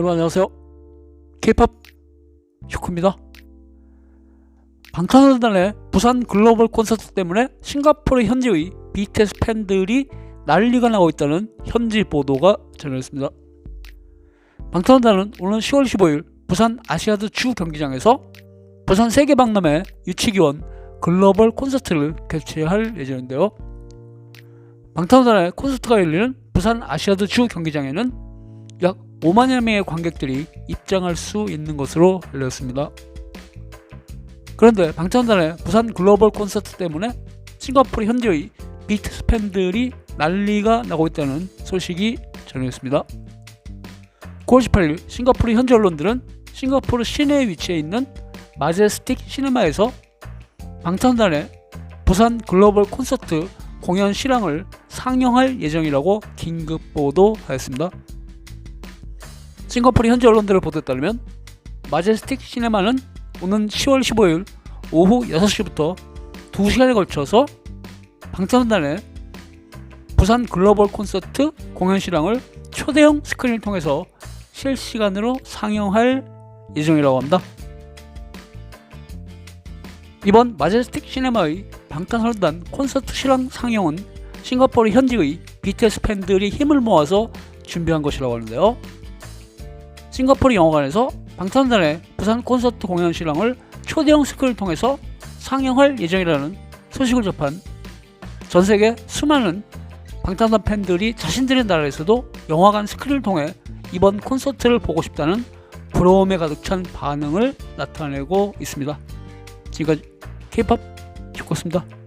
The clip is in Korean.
여러분 안녕하세요. K-팝 슈크입니다. 방탄소년단의 부산 글로벌 콘서트 때문에 싱가포르 현지의 BTS 팬들이 난리가 나고 있다는 현지 보도가 전해졌습니다. 방탄소년단은 오는 10월 15일 부산 아시아드 주 경기장에서 부산 세계박람회 유치기원 글로벌 콘서트를 개최할 예정인데요. 방탄소년단의 콘서트가 열리는 부산 아시아드 주 경기장에는 약 5만여 명의 관객들이 입장할 수 있는 것으로 알려졌습니다. 그런데 방탄소년단의 부산 글로벌 콘서트 때문에 싱가포르 현지의 BTS 팬들이 난리가 나고 있다는 소식이 전해졌습니다. 9월 18일 싱가포르 현지 언론들은 싱가포르 시내에 위치해 있는 마제스틱 시네마에서 방탄소년단의 부산 글로벌 콘서트 공연 실황을 상영할 예정이라고 긴급 보도하였습니다. 싱가포르 현지 언론들의 보도에 따르면 마제스틱 시네마는 오는 10월 15일 오후 6시부터 2시간에 걸쳐서 방탄소년단의 부산 글로벌 콘서트 공연 실황을 초대형 스크린을 통해서 실시간으로 상영할 예정이라고 합니다. 이번 마제스틱 시네마의 방탄소년단 콘서트 실황 상영은 싱가포르 현지의 BTS 팬들이 힘을 모아서 준비한 것이라고 하는데요. 싱가포르 영화관에서 방탄소년단의 부산 콘서트 공연 실황을 초대형 스크린을 통해서 상영할 예정이라는 소식을 접한 전 세계 수많은 방탄소년단 팬들이 자신들의 나라에서도 영화관 스크린을 통해 이번 콘서트를 보고 싶다는 부러움에 가득 찬 반응을 나타내고 있습니다. 지금까지 K-팝 슈퍼였습니다.